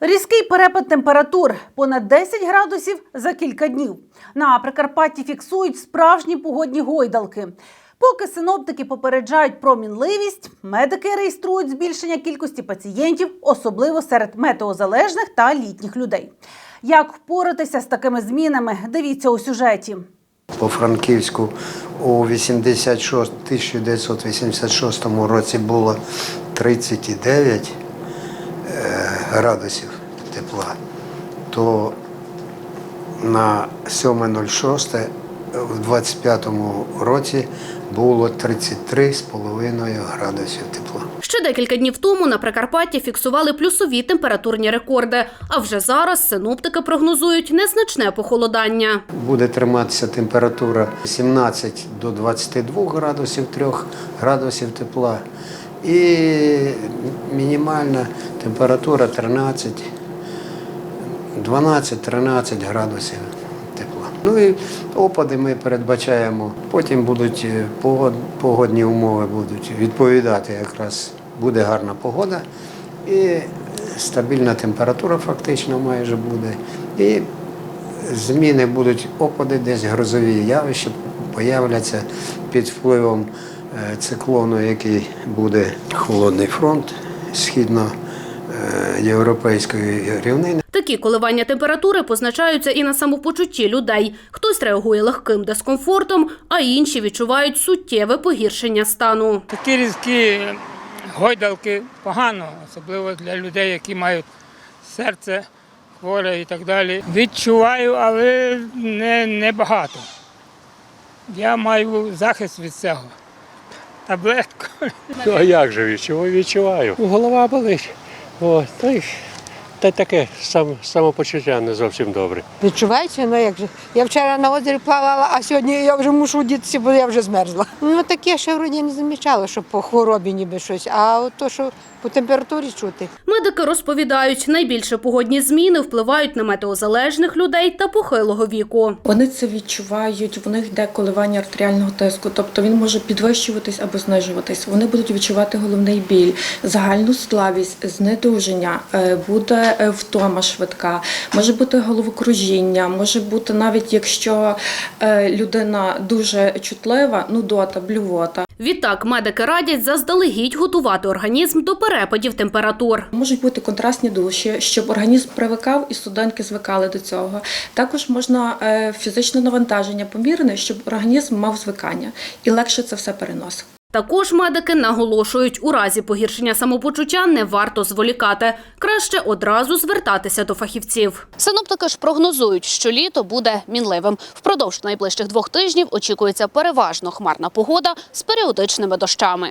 Різкий перепад температур понад 10 градусів за кілька днів. На Прикарпатті фіксують справжні погодні гойдалки. Поки синоптики попереджають про мінливість, медики реєструють збільшення кількості пацієнтів, особливо серед метеозалежних та літніх людей. Як впоратися з такими змінами? Дивіться у сюжеті. По Франківську у 86, 1986 році було 39 е, градусів тепла, то на 7.06 в 25 році було 33,5 градусів тепла. Ще декілька днів тому на Прикарпатті фіксували плюсові температурні рекорди. А вже зараз синоптики прогнозують незначне похолодання. Буде триматися температура 17 до 22 градусів 3 градусів тепла. І мінімальна температура 13, 12-13 градусів тепла. Ну і опади ми передбачаємо. Потім будуть е, погодні умови будуть відповідати якраз буде гарна погода і стабільна температура фактично майже буде. І зміни будуть опади, десь грозові явища появляться під впливом циклону, який буде холодний фронт східноєвропейської рівнини. Такі коливання температури позначаються і на самопочутті людей. Хтось реагує легким дискомфортом, а інші відчувають суттєве погіршення стану. Такі різкі гойдалки погано, особливо для людей, які мають серце хворе і так далі. Відчуваю, але не, не багато. Я маю захист від цього. Таблетку. Ну а як же відчуваю? Відчуваю. Голова болить. О, та й та таке сам, самопочуття не зовсім добре. Відчувається, ну як же. Я вчора на озері плавала, а сьогодні я вже мушу дітися, бо я вже змерзла. Ну таке ще вроді не замічала, що по хворобі ніби щось, а от то, що по температурі чути. Медики розповідають, найбільше погодні зміни впливають на метеозалежних людей та похилого віку. Вони це відчувають, в них йде коливання артеріального тиску, тобто він може підвищуватись або знижуватись. Вони будуть відчувати головний біль, загальну слабість, знедуження, е, буде е, втома швидка, може бути головокружіння, може бути навіть якщо е, людина дуже чутлива, нудота, блювота. Відтак медики радять заздалегідь готувати організм до перепадів температур. Можуть бути контрастні душі, щоб організм привикав і студентки звикали до цього. Також можна е, фізичне навантаження помірне, щоб організм мав звикання і легше це все переносив. Також медики наголошують, у разі погіршення самопочуття не варто зволікати. Краще одразу звертатися до фахівців. Синоптики ж прогнозують, що літо буде мінливим. Впродовж найближчих двох тижнів очікується переважно хмарна погода з періодичними дощами.